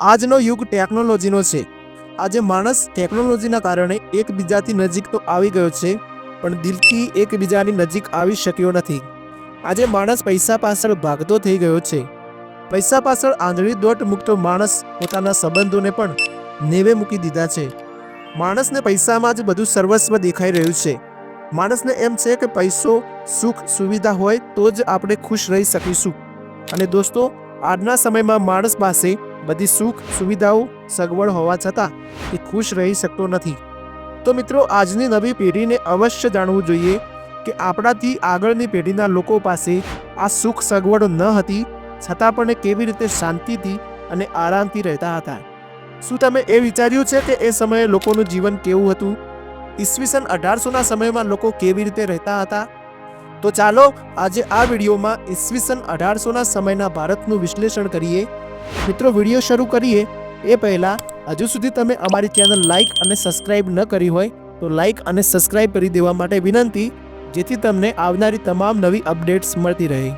આજનો યુગ ટેકનોલોજીનો છે. આજે માણસ ટેકનોલોજીના કારણે એકબીજાથી નજીક તો આવી ગયો છે, પણ દિલથી એકબીજાની નજીક આવી શક્યો નથી. આજે માણસ પૈસા પાછળ ભાગતો થઈ ગયો છે. પૈસા પાછળ આંધળી દોટ મૂકતો માણસ પોતાના સંબંધોને પણ નેવે મૂકી દીધા છે. માણસને પૈસામાં જ બધું સર્વસ્વ દેખાઈ રહ્યું છે. માણસને એમ છે કે પૈસો, સુખ, સુવિધા હોય તો જ આપણે ખુશ રહી શકીશું. અને દોસ્તો, આજના સમયમાં માણસ પાસે બધી સુખ સુવિધાઓ સગવડ હોવા છતાં એ ખુશ રહી શકતો નથી. તો મિત્રો, આજની નવી પેઢીને અવશ્ય જાણવું જોઈએ કે આપણાથી આગળની પેઢીના લોકો પાસે આ સુખ સગવડો ન હતી, છતાં પણ એ કેવી રીતે શાંતિથી અને આરામથી રહેતા હતા. શું તમે એ વિચાર્યું છે કે એ સમયે લોકોનું જીવન કેવું હતું? ઈસવીસન અઢારસોના સમયમાં લોકો કેવી રીતે રહેતા હતા? તો ચાલો આજે આ વિડીયોમાં ઈસવીસન અઢારસોના સમયના ભારતનું વિશ્લેષણ કરીએ મિત્રો વીડિયો શરૂ કરીએ. એ પહેલાં, હજુ સુધી તમે અમારી ચેનલ લાઇક અને સબસ્ક્રાઇબ ન કરી હોય, તો લાઇક અને સબસ્ક્રાઇબ કરી દેવા માટે વિનંતી, જેથી તમને આવનારી તમામ નવી અપડેટ્સ મળતી રહે.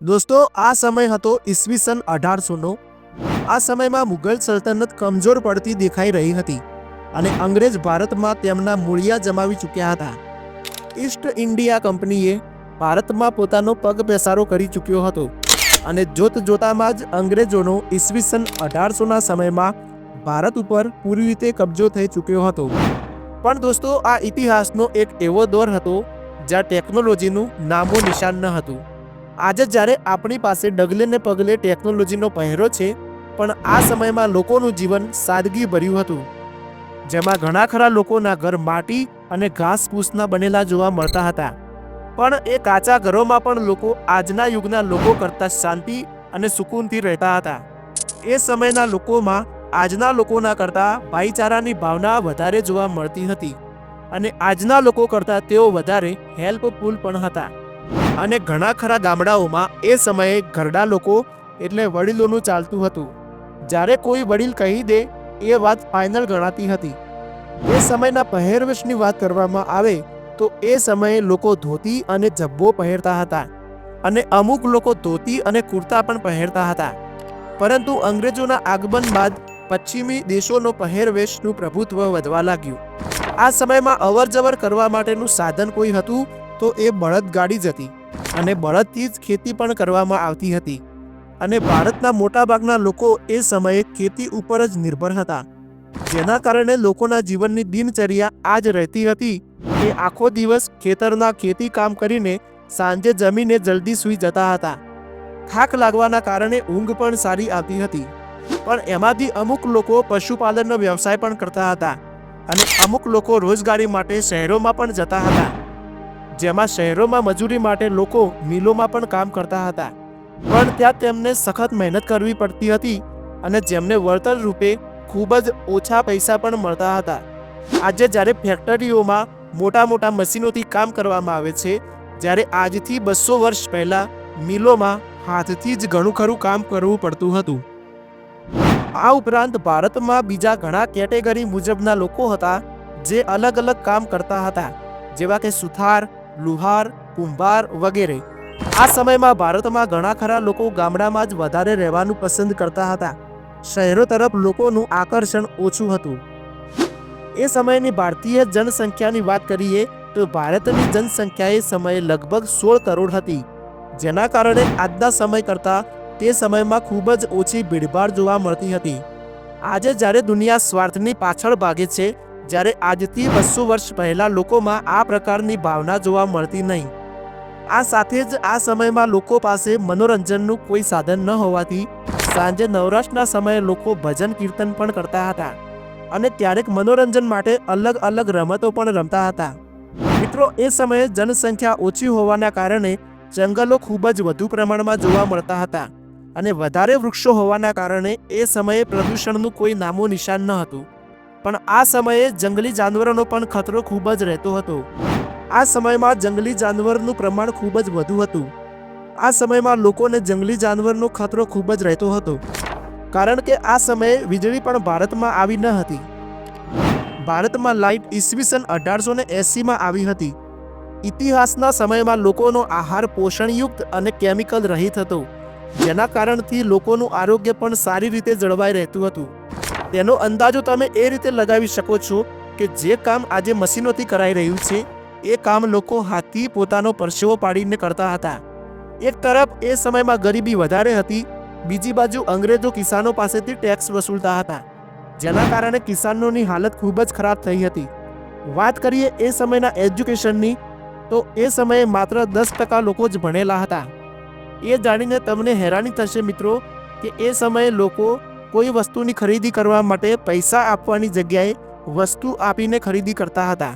દોસ્તો, આ સમય હતો ઈસવીસન અઢારસોનો આ સમયમાં મુઘલ સલ્તનત કમજોર પડતી દેખાઈ રહી હતી અને અંગ્રેજ ભારતમાં તેમના મૂળિયા જમાવી ચૂક્યા હતા. ઈસ્ટ ઇન્ડિયા કંપનીએ ભારતમાં પોતાનો પગ પેસારો કરી ચૂક્યો હતો. અને જોત જોતામાં જ અંગ્રેજોનો ઈસવીસન અઢારસોના સમયમાં ભારત ઉપર પૂરી રીતે કબજો થઈ ચૂક્યો હતો. પણ દોસ્તો, આ ઇતિહાસનો એક એવો દોર હતો જ્યાં ટેકનોલોજીનું નામો નિશાન ન હતું. આજે જ્યારે આપણી પાસે ડગલે ને પગલે ટેકનોલોજીનો પહેરો છે, પણ આ સમયમાં લોકોનું જીવન સાદગી ભર્યું હતું. જેમાં ઘણા ખરા લોકોના ઘર માટી અને ઘાસ ફૂસના બનેલા જોવા મળતા હતા. પણ એ કાચા ઘરોમાં પણ લોકો આજના યુગના લોકો કરતાં શાંતિ અને સુકૂનથી રહેતા હતા. એ સમયના લોકોમાં આજના લોકોના કરતાં ભાઈચારાની ભાવના વધારે જોવા મળતી હતી અને આજના લોકો કરતાં તેઓ વધારે હેલ્પફુલ પણ હતા. અને ઘણા ખરા ગામડાઓમાં એ સમયે ઘરડા લોકો એટલે વડીલોનું ચાલતું હતું. જ્યારે કોઈ વડીલ કહી દે એ વાત ફાઇનલ ગણાતી હતી. એ સમયના પહેરવેશની વાત કરવામાં આવે તો એ સમયે લોકો ધોતી અને જબ્બો પહેરતા હતા. અને અમુક લોકો ધોતી અને કુર્તા પણ પહેરતા હતા. પરંતુ અંગ્રેજોના આગમન બાદ પશ્ચિમી દેશોનો પહેરવેશનું પ્રભુત્વ વધવા લાગ્યું. આ સમયમાં અવરજવર કરવા માટેનું સાધન કોઈ હતું તો એ બળદગાડી જ હતી. અને બળદથી જ ખેતી પણ કરવામાં આવતી હતી. અને ભારતના મોટાભાગના લોકો એ સમયે ખેતી ઉપર જ નિર્ભર હતા. જેના કારણે લોકોના જીવનની દિનચર્યા આ જ રહેતી હતી કે આખો દિવસ ખેતરના ખેતી કામ કરીને સાંજે જમીને જલ્દી સૂઈ જતા હતા. થાક લાગવાના કારણે ઊંઘ પણ સારી આવતી હતી. પણ એમાંથી અમુક લોકો પશુપાલનનો વ્યવસાય પણ કરતા હતા અને અમુક લોકો રોજગારી માટે શહેરોમાં પણ જતા હતા. જેમાં શહેરોમાં મજૂરી માટે લોકો મિલોમાં પણ કામ કરતા હતા. પણ ત્યાં તેમને સખત મહેનત કરવી પડતી હતી અને જેમને વળતર રૂપે ખૂબ જ ઓછા પૈસા પણ મળતા હતા. આજે જ્યારે ફેક્ટરીઓમાં મોટા મોટા મશીનોથી કામ કરવામાં આવે છે, જ્યારે આજથી બસો વર્ષ પહેલાં મિલોમાં હાથથી જ ઘણું ખરું કામ કરવું પડતું હતું. આ ઉપરાંત ભારતમાં બીજા ઘણા કેટેગરી મુજબના લોકો હતા જે અલગ અલગ કામ કરતા હતા, જેવા કે સુથાર, લુહાર, કુંભાર વગેરે. આ સમયમાં ભારતમાં ઘણા ખરા લોકો ગામડામાં જ વધારે રહેવાનું પસંદ કરતા હતા. શહેરો તરફ લોકોનું આકર્ષણ ઓછું હતું. એ સમયની ભારતીય જનસંખ્યાની વાત કરીએ તો ભારતની જનસંખ્યા એ સમયે લગભગ સોળ કરોડ હતી. જેના કારણે આજના સમય કરતાં તે સમયમાં ખૂબ જ ઓછી ભીડભાડ જોવા મળતી હતી. આજે જ્યારે દુનિયા સ્વાર્થની પાછળ ભાગે છે, જ્યારે આજથી બસો વર્ષ પહેલાં લોકોમાં આ પ્રકારની ભાવના જોવા મળતી નહીં. આ સાથે જ આ સમયમાં લોકો પાસે મનોરંજનનું કોઈ સાધન ન હોવાથી સાંજે નવરાશના સમયે લોકો ભજન કીર્તન પણ કરતા હતા અને ક્યારેક મનોરંજન માટે અલગ અલગ રમતો પણ રમતા હતા. મિત્રો, એ સમયે જનસંખ્યા ઓછી હોવાના કારણે જંગલો ખૂબ જ વધુ પ્રમાણમાં જોવા મળતા હતા અને વધારે વૃક્ષો હોવાના કારણે એ સમયે પ્રદૂષણનું કોઈ નામો નિશાન ન હતું. પણ આ સમયે જંગલી જાનવરોનો પણ ખતરો ખૂબ જ રહેતો હતો. આ સમયમાં જંગલી જાનવરનું પ્રમાણ ખૂબ જ વધુ હતું. આ સમયમાં લોકોને જંગલી જાનવરનો ખતરો ખૂબ જ રહેતો હતો. કારણ કે આ સમયે વીજળી પણ ભારતમાં આવી ન હતી. ભારતમાં લાઇટ ઈસવીસન અઢારસો ને એંસીમાં આવી હતી. ઇતિહાસના સમયમાં લોકોનો આહાર પોષણયુક્ત અને કેમિકલ રહિત હતો. જેના કારણથી લોકોનું આરોગ્ય પણ સારી રીતે જળવાઈ રહેતું હતું. તેનો અંદાજો તમે એ રીતે લગાવી શકો છો કે જે કામ આજે મશીનોથી કરાઈ રહ્યું છે એ કામ લોકો હાથથી પોતાનો પરસેવો પાડીને કરતા હતા. એક તરફ એ સમયમાં ગરીબી વધારે હતી, બીજી બાજુ અંગ્રેજો કિસાનો પાસેથી ટેક્સ વસૂલતા હતા, જેના કારણે કિસાનોની હાલત ખૂબ જ ખરાબ થઈ હતી. વાત કરીએ એ સમયના એજ્યુકેશનની, તો એ સમયે માત્ર દસ ટકા લોકો જ ભણેલા હતા. એ જાણીને તમને હેરાની થશે મિત્રો, કે એ સમયે લોકો કોઈ વસ્તુની ખરીદી કરવા માટે પૈસા આપવાની જગ્યાએ વસ્તુ આપીને ખરીદી કરતા હતા.